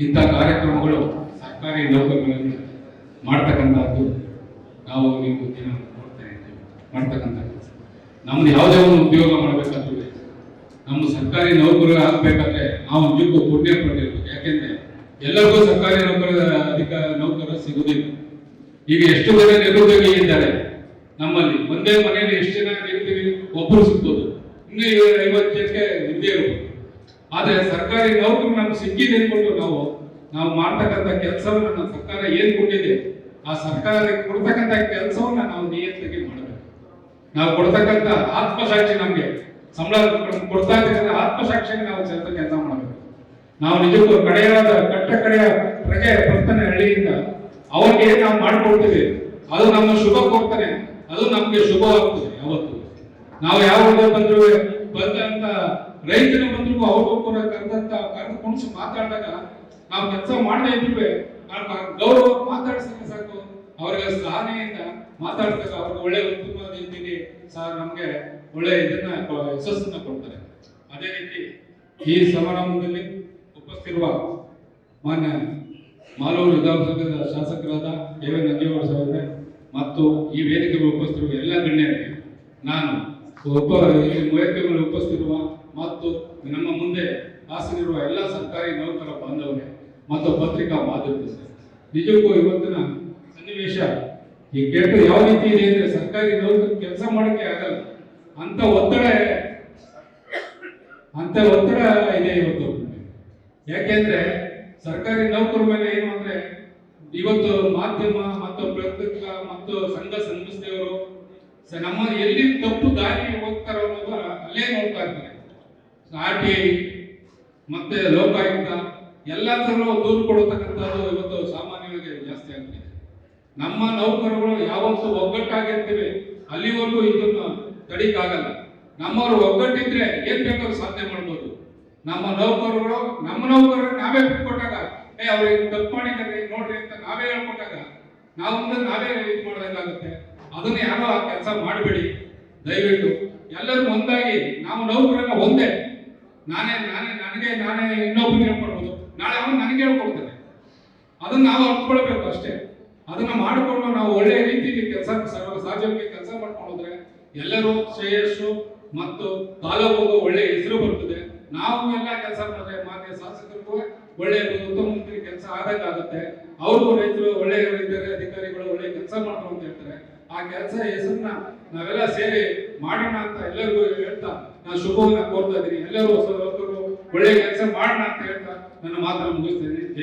ಇಂಥ ಕಾರ್ಯಕ್ರಮಗಳು ಸರ್ಕಾರಿ ನೌಕರಗಳನ್ನು ಮಾಡ್ತಕ್ಕಂಥದ್ದು ನಾವು ನೀವು ದಿನ ನಮ್ದು ಯಾವುದೇ ಒಂದು ಉದ್ಯೋಗ ಮಾಡಬೇಕಾದ್ರೂ ನಮ್ಮ ಸರ್ಕಾರಿ ನೌಕರರು ಆಗಬೇಕಾದ್ರೆ ನಾವು ಉದ್ಯೋಗ ಪುಣ್ಯ ಪಟ್ಟಿರ್ಬೇಕು ಯಾಕೆಂದ್ರೆ ಎಲ್ಲರಿಗೂ ಸರ್ಕಾರಿ ನೌಕರ ಅಧಿಕಾರ ನೌಕರ ಸಿಗುವುದಿಲ್ಲ ಈಗ ಎಷ್ಟು ಜನ ನಿರುದ್ಯೋಗಿ ಇದ್ದಾರೆ? ನಮ್ಮಲ್ಲಿ ಒಂದೇ ಮನೆಯಲ್ಲಿ ಎಷ್ಟು ಜನ ನಿರುದ್ಯೋಗಿ? ಒಬ್ಬರು ಸಿಗ್ಬೋದು. ಇನ್ನು ಐವತ್ತು ಆದ್ರೆ ಸರ್ಕಾರಿ ನೌಕರಿ ನಮ್ಗೆ ಸಿಕ್ಕಿದೆ ಅಂದ್ಬಿಟ್ಟು ನಾವು ನಾವು ಮಾಡ್ತಕ್ಕಂಥ ಕೆಲಸವನ್ನು ನಮ್ಮ ಸರ್ಕಾರ ಏನ್ ಕೊಟ್ಟಿದೆ, ಆ ಸರ್ಕಾರಕ್ಕೆ ಕೊಡ್ತಕ್ಕಂಥ ಕೆಲಸವನ್ನ ನಾವು ನಿಯತ್ತಿಗೆ ಮಾಡಬೇಕು. ನಾವು ಕೊಡ್ತಕ್ಕಂಥ ಆತ್ಮಸಾಕ್ಷಿ ನಮ್ಗೆ ಸಂಬಳ ಕೊಡ್- ಕೊಡ್ತಾ ಇರ್ತಕ್ಕಂಥ ಆತ್ಮಸಾಕ್ಷಿಗೆ ನಾವು ಕೆಲಸ ಕೆಲಸ ಮಾಡಬೇಕು. ನಾವು ನಿಜಕ್ಕೂ ಕಡೆಯಾದ, ಕಟ್ಟ ಕಡೆಯ ಪ್ರಜೆ ಪ್ರತನ ಹಳ್ಳಿಯಿಂದ ಅವರಿಗೆ ನಾವು ಮಾಡ್ಕೊಡ್ತೀವಿ, ಅದು ನಮ್ಮ ಶುಭ ಕೊಡ್ತಾನೆ ಅದು ನಮ್ಗೆ ಶುಭವಾಗ್ತದೆ ಯಾವತ್ತು. ನಾವು ಯಾವ ಬಂದ್ರು, ಬಂದಂತ ರೈತನ ಬಂದ್ರು ಅವ್ರಿಗೂ ಕೂಡ ಕರೆದಂತ ಕರೆದು ಕುಣಿಸಿ ಮಾತಾಡಿದಾಗ ನಾವು ಕೆಲಸ ಮಾಡದೇ ನಾನು ಗೌರವ ಮಾತಾಡ್ಸಕ್ಕೆ ಸಾಕು. ಅವ್ರಿಗೆ ಸಹನೆಯಿಂದ ಮಾತಾಡಿದಾಗ ಅವ್ರಿಗೆ ಒಳ್ಳೆ ಉತ್ತಮವಾದ ರೀತಿಯಲ್ಲಿ ಸಹ ನಮ್ಗೆ ಒಳ್ಳೆ ಇದನ್ನ ಯಶಸ್ಸನ್ನ ಕೊಡ್ತಾರೆ. ಅದೇ ರೀತಿ ಈ ಸಮಾರಂಭದಲ್ಲಿ ಉಪಸ್ಥಿರುವ ಮಾನ್ಯ ಮಾಲೂರು ವಿಧಾನಸಭೆಯ ಶಾಸಕರಾದ ಎ ವಿ ನಂಜೇಗೌಡ ಸಾಹೇಬ್ರೆ ಮತ್ತು ಈ ವೇದಿಕೆಗೆ ಉಪಸ್ಥಿರುವ ಎಲ್ಲ ಗಣ್ಯರಿಗೆ ನಾನು ಉಪ ಈ ವೇದಿಕೆಗಳು ಉಪಸ್ಥಿರುವ ಮತ್ತು ಮುಂದೆ ಹಾಸನಿರುವ ಎಲ್ಲ ಸರ್ಕಾರಿ ನೌಕರ ಬಾಂಧವರೇ ಮತ್ತು ಪತ್ರಿಕಾ ಮಾಧ್ಯಮದ ನಿಜಕ್ಕೂ ಇವತ್ತಿನ ಸನ್ನಿವೇಶ ಈ ಕೆಟ್ಟು ಯಾವ ರೀತಿ ಇದೆ ಅಂದ್ರೆ ಸರ್ಕಾರಿ ನೌಕರ ಕೆಲಸ ಮಾಡಕ್ಕೆ ಆಗಲ್ಲ. ಅಂತ ಒತ್ತಡ ಅಂತ ಒತ್ತಡ ಇದೆ ಇವತ್ತು. ಯಾಕೆಂದ್ರೆ ಸರ್ಕಾರಿ ನೌಕರ ಮೇಲೆ ಏನು ಅಂದ್ರೆ ಇವತ್ತು ಮಾಧ್ಯಮ ಮತ್ತು ಪ್ರತ್ಯಕ್ಷ ಮತ್ತು ಸಂಘ ಸಂಸ್ಥೆಯವರು ನಮ್ಮ ಎಲ್ಲಿ ತಪ್ಪು ದಾರಿ ಹೋಗ್ತಾರೋ ಅನ್ನೋದು ಅಲ್ಲೇ ನೋಡ್ತಾ ಇರ್ತಾರೆ ಆರ್ ಟಿ ಐ ಮತ್ತೆ ಲೋಕಾಯುಕ್ತ ಎಲ್ಲ ತರಲು ದೂರು ಕೊಡತಕ್ಕಂಥದ್ದು ಇವತ್ತು ಸಾಮಾನ್ಯವಾಗಿ ಜಾಸ್ತಿ ಆಗ್ತಿದೆ. ನಮ್ಮ ನೌಕರರು ಯಾವತ್ತು ಒಗ್ಗಟ್ಟಾಗಿರ್ತೀವಿ, ಅಲ್ಲಿವರೆಗೂ ಇದನ್ನು ತಡೀಕಾಗಲ್ಲ. ನಮ್ಮವರು ಒಗ್ಗಟ್ಟಿದ್ರೆ ಏನ್ ಬೇಕಾದ್ರೂ ಸಾಧನೆ ಮಾಡ್ಬೋದು. ನಮ್ಮ ನೌಕರರು ನಮ್ಮ ನೌಕರರು ನಾವೇ ಬಿಟ್ಕೊಟ್ಟಾಗ, ಏ ಅವ್ರಿಗೆ ತಪ್ಪು ಮಾಡಿದ್ದಾರೆ ನೋಡ್ರಿ ಅಂತ ನಾವೇ ಹೇಳ್ಕೊಟ್ಟಾಗ ನಾವು ನಾವೇ ಇದು ಮಾಡ್ದಂಗಾಗುತ್ತೆ. ಅದನ್ನ ಯಾರೋ ಆ ಕೆಲಸ ಮಾಡಬೇಡಿ. ದಯವಿಟ್ಟು ಎಲ್ಲರೂ ಒಂದಾಗಿ, ನಾವು ನೌಕರನ್ನ ಒಂದೇ ನಾನೇ ನಾನೇ, ನನಗೆ, ನಾನೇ ಇನ್ನೊಬ್ಬರಿಗೆ ಹೇಳ್ಕೊಡ್ಬೋದು. ನಾಳೆ ಅವನು ನನಗೆ ಹೇಳ್ಕೊಡ್ತಾನೆ. ಅದನ್ನು ನಾವು ಅರ್ಥಕೊಳ್ಬೇಕು ಅಷ್ಟೇ. ಅದನ್ನ ಮಾಡಿಕೊಂಡು ನಾವು ಒಳ್ಳೆ ರೀತಿಯಲ್ಲಿ ಕೆಲಸ ಸಾಧ್ಯವಾಗಿ ಕೆಲಸ ಮಾಡ್ಕೊಂಡು ಹೋದ್ರೆ ಎಲ್ಲರೂ ಶ್ರೇಯಸ್ಸು ಮತ್ತು ತಾಲೂಕಿಗೂ ಒಳ್ಳೆ ಹೆಸರು ಬರ್ತದೆ. ನಾವು ಎಲ್ಲ ಕೆಲಸ ಮಾಡಿದ್ರೆ ಮಾನ್ಯ ಶಾಸಕರಿಗೂ ಒಳ್ಳೆ ಉತ್ತಮ ಕೆಲಸ ಆದಂಗೆ ಆಗುತ್ತೆ ಅವ್ರಿಗೂ ರೈತರು ಒಳ್ಳೆ ರೈತರ, ಅಧಿಕಾರಿಗಳು ಒಳ್ಳೆ ಕೆಲಸ ಮಾಡ್ತಾರೆ ಅಂತ ಹೇಳ್ತಾರೆ. ಆ ಕೆಲಸ ಹೆಸರನ್ನ ನಾವೆಲ್ಲ ಸೇರಿ ಮಾಡೋಣ ಅಂತ ಎಲ್ಲರಿಗೂ ಹೇಳ್ತಾ ನಾನು ಶುಭವನ್ನ ಕೋರ್ತಾ ಇದ್ದೀನಿ. ಎಲ್ಲರೂ ಹೊಸ ಒಳ್ಳೆ ಕೆಲಸ ಮಾಡೋಣ ಅಂತ ಹೇಳ್ತಾ ನನ್ನ ಮಾತನ್ನು ಮುಗಿಸ್ತೀನಿ.